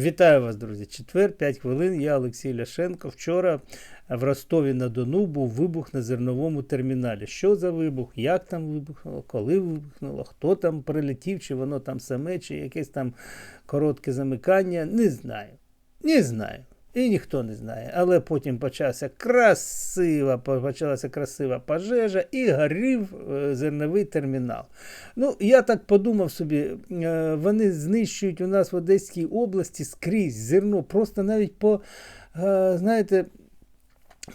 Вітаю вас, друзі. Четвер, 5 хвилин. Я Олексій Ляшенко. Вчора в Ростові на Дону був вибух на зерновому терміналі. Що за вибух? Як там вибухнуло? Коли вибухнуло? Хто там прилетів? Чи воно там саме, чи якесь там коротке замикання? Не знаю. Не знаю. І ніхто не знає. Але потім почався красива, почалася красива пожежа і горів е, зерновий термінал. Ну, я так подумав собі, е, вони знищують у нас в Одеській області скрізь зерно, просто навіть по, е, знаєте,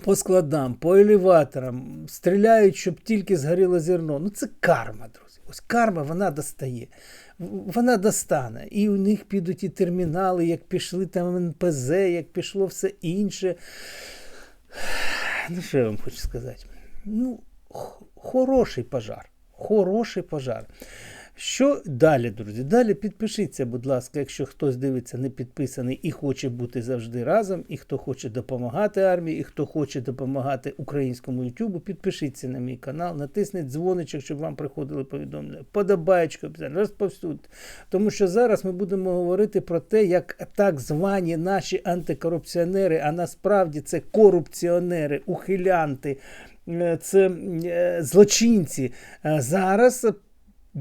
по складам, по елеваторам, стріляють, щоб тільки згоріло зерно. Ну, це карма, друзі. Ось карма вона достає. Вона достане. І у них підуть і термінали, як пішли там НПЗ, як пішло все інше. Ну, що я вам хочу сказати? Ну, хороший пожар. Хороший пожар. Що далі, друзі? Далі підпишіться, будь ласка, якщо хтось дивиться, не підписаний і хоче бути завжди разом, і хто хоче допомагати армії, і хто хоче допомагати українському Ютубу, підпишіться на мій канал, натисніть дзвоничок, щоб вам приходили повідомлення. Подобаєчку, розповсюдьте. Тому що зараз ми будемо говорити про те, як так звані наші антикорупціонери, а насправді це корупціонери, ухилянти. е, Це е, злочинці е, зараз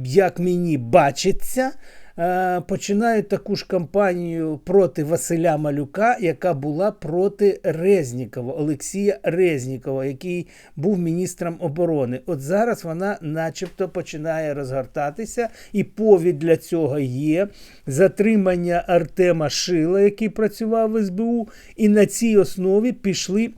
як мені бачиться, е, починають таку ж кампанію проти Василя Малюка, яка була проти Резнікова, Олексія Резнікова, який був міністром оборони. От зараз вона, начебто, починає розгортатися, і повід для цього є затримання Артема Шила, який працював в СБУ, і на цій основі пішли.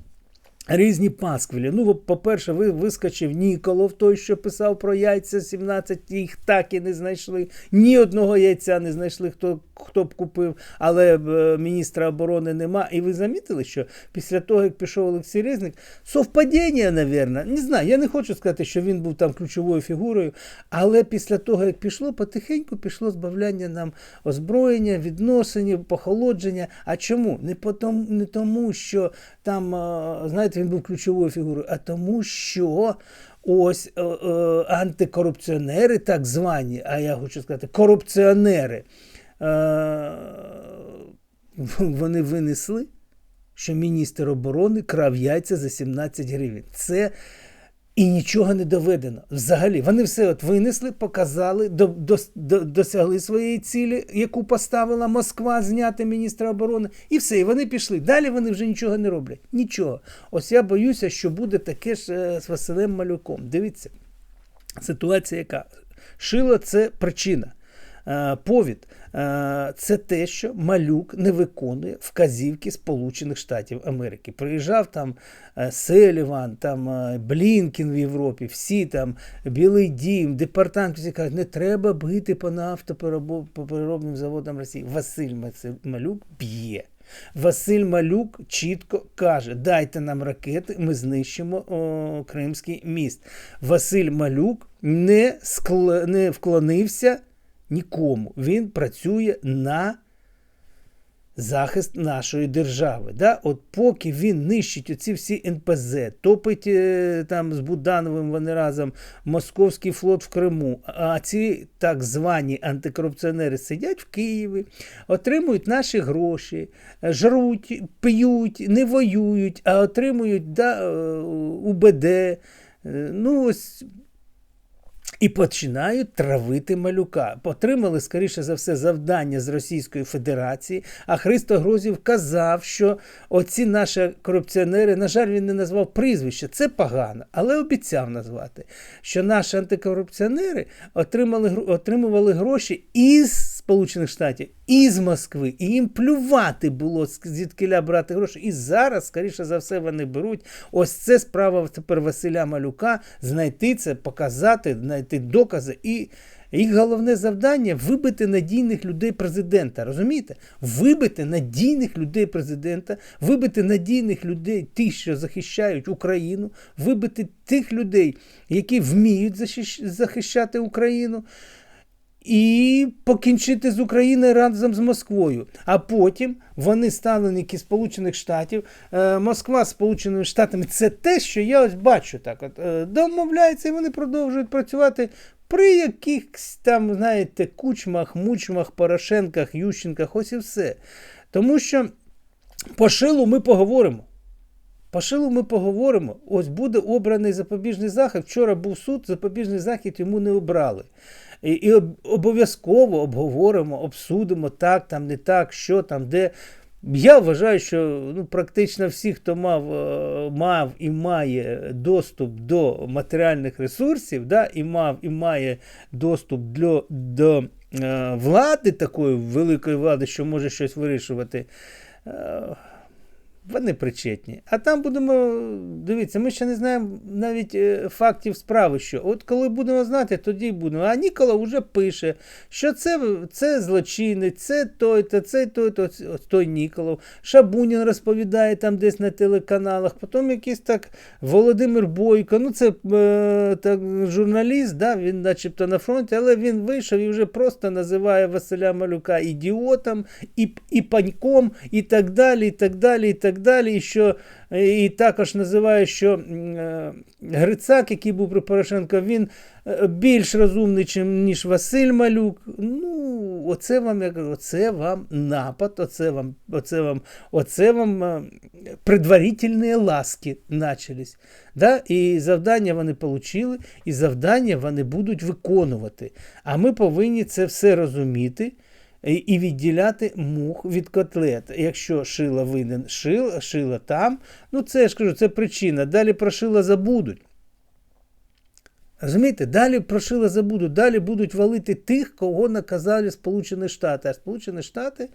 Різні пасквілі. Ну, по-перше, ви вискочив Ніколов, той, що писав про яйця 17, їх так і не знайшли. Ні одного яйця не знайшли, хто хто б купив, але е, міністра оборони нема. І ви замітили, що після того, як пішов Олексій Резник, совпадіння, навірно, не знаю, я не хочу сказати, що він був там ключовою фігурою, але після того, як пішло, потихеньку пішло збавляння нам озброєння, відносинів, похолодження. А чому? Не, потому, не тому, що там, е, знаєте, він був ключовою фігурою, а тому, що. Ось е, е, антикорупціонери, так звані, а я хочу сказати, корупціонери. Е, вони винесли, що міністр оборони крав яйця за 17 гривень. Це і нічого не доведено. Взагалі, вони все от винесли, показали, до, до, до, досягли своєї цілі, яку поставила Москва зняти міністра оборони, і все, і вони пішли. Далі вони вже нічого не роблять. Нічого. Ось я боюся, що буде таке ж е, з Василем Малюком. Дивіться, ситуація яка? Шило це причина. Е, повід це те, що малюк не виконує вказівки Сполучених Штатів Америки. Приїжджав там е, Селіван, там Блінкін в Європі, всі там Білий Дім, департамент кажуть, не треба бити по нафтопереробним заводам Росії. Василь Малюк б'є. Василь Малюк чітко каже: дайте нам ракети, ми знищимо о, Кримський міст. Василь Малюк не, скл... не вклонився нікому. Він працює на захист нашої держави. Да? От Поки він нищить оці всі НПЗ, топить е, там з Будановим вони разом Московський флот в Криму, а ці так звані антикорупціонери сидять в Києві, отримують наші гроші, жруть, п'ють, не воюють, а отримують да, е, УБД. Е, ну, ось і починають травити малюка. Отримали, скоріше за все, завдання з Російської Федерації. А Христо Грузів казав, що оці наші корупціонери, на жаль, він не назвав прізвище. Це погано, але обіцяв назвати, що наші антикорупціонери отримали, отримували гроші із Сполучених Штатів і з Москви, і їм плювати було звідкиля брати гроші. І зараз, скоріше за все, вони беруть. Ось це справа тепер Василя Малюка знайти це, показати, знайти докази. І їх головне завдання вибити надійних людей президента. Розумієте? Вибити надійних людей президента, вибити надійних людей, тих, що захищають Україну, вибити тих людей, які вміють захищати Україну і покінчити з Україною разом з Москвою. А потім вони ставленики Сполучених Штатів, е, Москва з Сполученими Штатами це те, що я ось бачу так. От, е, Домовляються, і вони продовжують працювати При якихось там, знаєте, кучмах, мучмах, Порошенках, Ющенках, ось і все. Тому що по шилу ми поговоримо. По шилу ми поговоримо. Ось буде обраний запобіжний захід. Вчора був суд, запобіжний захід йому не обрали. І, і обов'язково обговоримо, обсудимо так, там, не так, що там, де. Я вважаю, що ну, практично всі, хто мав е, мав і має доступ до матеріальних ресурсів, да, і мав і має доступ до, до е, влади, такої великої влади, що може щось вирішувати. Е, вони причетні. А там будемо дивіться, ми ще не знаємо навіть е, фактів справи. що. От коли будемо знати, тоді будемо. А Нікола вже пише, що це це злочинець, це той, то цей той, то той Ніколов. Шабунін розповідає там десь на телеканалах. Потім якийсь так Володимир Бойко. Ну, це е, так, журналіст, да, він начебто на фронті, але він вийшов і вже просто називає Василя Малюка ідіотом, і, і паньком, і так далі. і так далі, і так далі. І що і також називає, що е, Грицак, який був при Порошенко, він е, більш розумний, ніж Василь Малюк. Ну, оце вам оце вам напад, оце вам, оце вам, оце вам е, предварительні ласки начались. Да? І завдання вони отримали, і завдання вони будуть виконувати. А ми повинні це все розуміти і відділяти мух від котлет. Якщо шила винен шила, шила там, ну це я ж кажу, це причина. Далі про шила забудуть. Розумієте, далі про шила забудуть, далі будуть валити тих, кого наказали Сполучені Штати. А Сполучені Штати,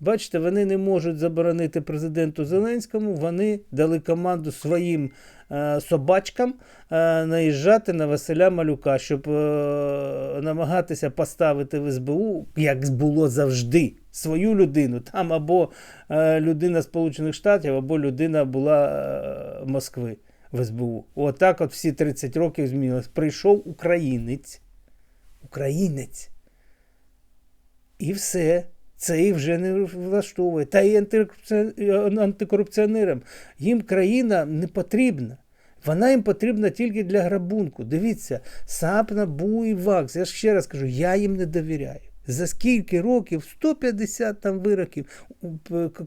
бачите, вони не можуть заборонити президенту Зеленському, вони дали команду своїм Е, собачкам е, наїжджати на Василя Малюка, щоб е, намагатися поставити в СБУ, як було завжди, свою людину. Там або людина Сполучених Штатів, або людина була Москви в СБУ. Отак от всі 30 років змінилось. Прийшов українець. Українець. І все. Це їх вже не влаштовує. Та й антикорупціонерам. Їм країна не потрібна. Вона їм потрібна тільки для грабунку. Дивіться, САП, НАБУ і ВАКС. Я ж ще раз кажу, я їм не довіряю. За скільки років? 150 там вироків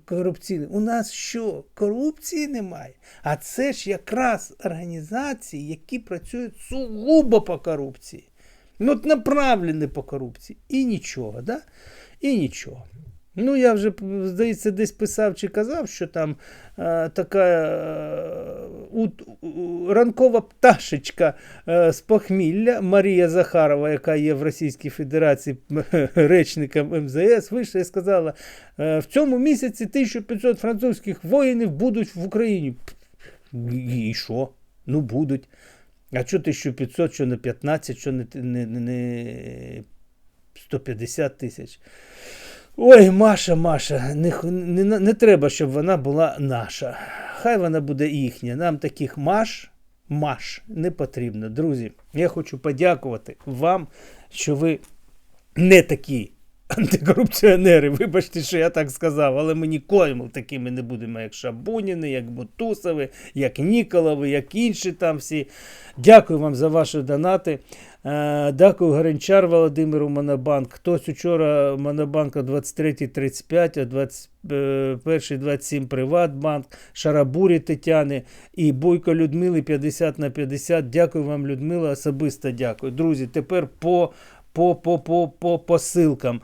корупційних. У нас що? Корупції немає. А це ж якраз організації, які працюють сугубо по корупції. Ну, от направлені по корупції. І нічого. да? І нічого. Ну, я вже, здається, десь писав чи казав, що там е, така е, у, у, ранкова пташечка е, з похмілля Марія Захарова, яка є в Російській Федерації речником МЗС, вийшла і сказала: е, в цьому місяці 1500 французьких воїнів будуть в Україні. І що? Ну, будуть. А що 1500, що не 15, що не, не, не 150 тисяч. Ой, Маша, Маша, не, не, не треба, щоб вона була наша. Хай вона буде їхня. Нам таких маш, маш не потрібно. Друзі, я хочу подякувати вам, що ви не такі антикорупціонери. Вибачте, що я так сказав, але ми ніколи такими не будемо, як Шабуніни, як Бутусови, як Ніколови, як інші там всі. Дякую вам за ваші донати. Е, дякую Гринчар Володимиру Монобанк. Хтось учора Монобанка 2335, а 21-27 Приватбанк, Шарабурі Тетяни і Бойко Людмили 50 на 50. Дякую вам, Людмила. Особисто дякую. Друзі, тепер по по по, по, по посилкам.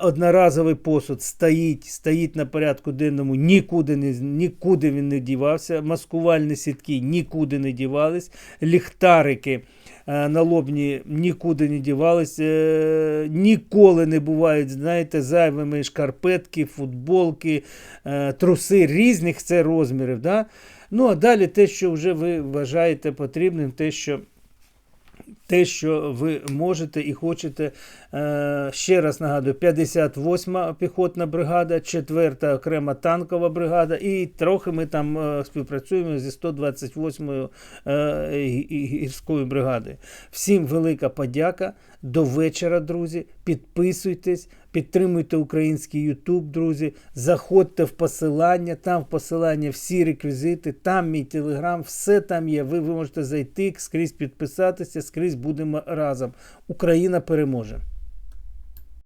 Одноразовий посуд стоїть стоїть на порядку денному, нікуди не, нікуди він не дівався. Маскувальні сітки нікуди не дівались, ліхтарики. Налобні нікуди не дівалися, е, ніколи не бувають, знаєте, зайвими шкарпетки, футболки, е, труси різних це розмірів. Да? Ну, а далі те, що вже ви вважаєте потрібним, те, що те, що ви можете і хочете. Е, ще раз нагадую: 58-ма піхотна бригада, 4-та окрема танкова бригада, і трохи ми там е, співпрацюємо зі 128-ю е, гірською бригадою. Всім велика подяка до вечора, друзі. Підписуйтесь, підтримуйте український Ютуб, друзі. Заходьте в посилання, там в посилання всі реквізити, там мій телеграм, все там є. Ви, ви можете зайти, скрізь підписатися, скрізь будемо разом. Україна переможе.